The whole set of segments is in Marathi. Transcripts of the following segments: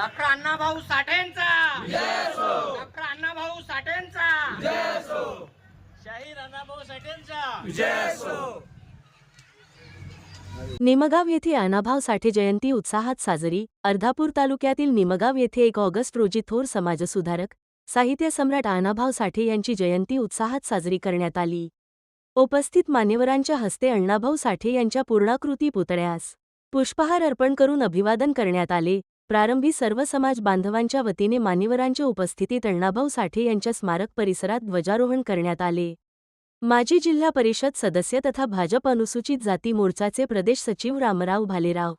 डॉक्टर अण्णाभाऊ साठेंचा. डॉक्टर अण्णाभाऊ साठेंचा. शाहीर अण्णाभाऊ साठेंचा. निमगाव येथे अनाभाव साठे जयंती उत्साहात साजरी. अर्धापूर तालुक्यातील निमगाव येथे एक ऑगस्ट रोजी थोर समाजसुधारक साहित्य सम्राट अनाभाव साठे यांची जयंती उत्साहात साजरी करण्यात आली. उपस्थित मान्यवरांच्या हस्ते अण्णाभाऊ साठे यांच्या पूर्णाकृती पुतळ्यास पुष्पहार अर्पण करून अभिवादन करण्यात आले. प्रारंभी सर्व समाज बांधवांच्या वतीने मान्यवरांच्या उपस्थितीत अण्णाभाऊ साठे यांच्या स्मारक परिसरात ध्वजारोहण करण्यात आले. माजी जिल्हा परिषद सदस्य तथा भाजप अनुसूचित जाती मोर्चाचे प्रदेश सचिव रामराव भालेराव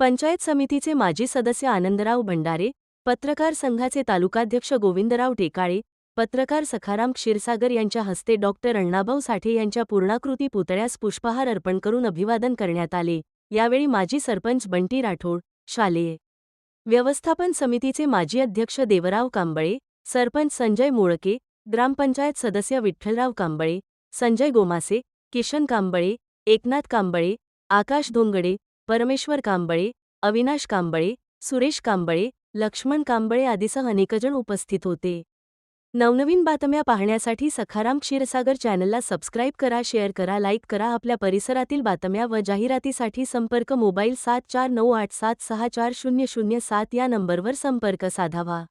पंचायत समितीचे माजी सदस्य आनंदराव भंडारे पत्रकार संघाचे तालुकाध्यक्ष गोविंदराव टेकाळे पत्रकार सखाराम क्षीरसागर यांच्या हस्ते डॉक्टर अण्णाभाऊ साठे यांच्या पूर्णाकृती पुतळ्यास पुष्पहार अर्पण करून अभिवादन करण्यात आले. यावेळी माजी सरपंच बंटी राठोड शालेय व्यवस्थापन समितीचे माजी अध्यक्ष देवराव कांबळे सरपंच संजय मुळके ग्रामपंचायत सदस्य विठ्ठलराव कांबळे संजय गोमासे किशन कांबळे एकनाथ कांबळे आकाश धोंगडे परमेश्वर कांबळे अविनाश कांबळे सुरेश कांबळे लक्ष्मण कांबळे आदीसह अनेकजण उपस्थित होते. नवनवीन बातम्या पाहण्यासाठी सखाराम क्षीरसागर चॅनलला सबस्क्राईब करा शेअर करा लाईक करा. आपल्या परिसरातील बातम्या व जाहिरातीसाठी संपर्क मोबाईल सात चार नऊ आठ सात सहा चार शून्य शून्य सात या नंबरवर संपर्क साधावा.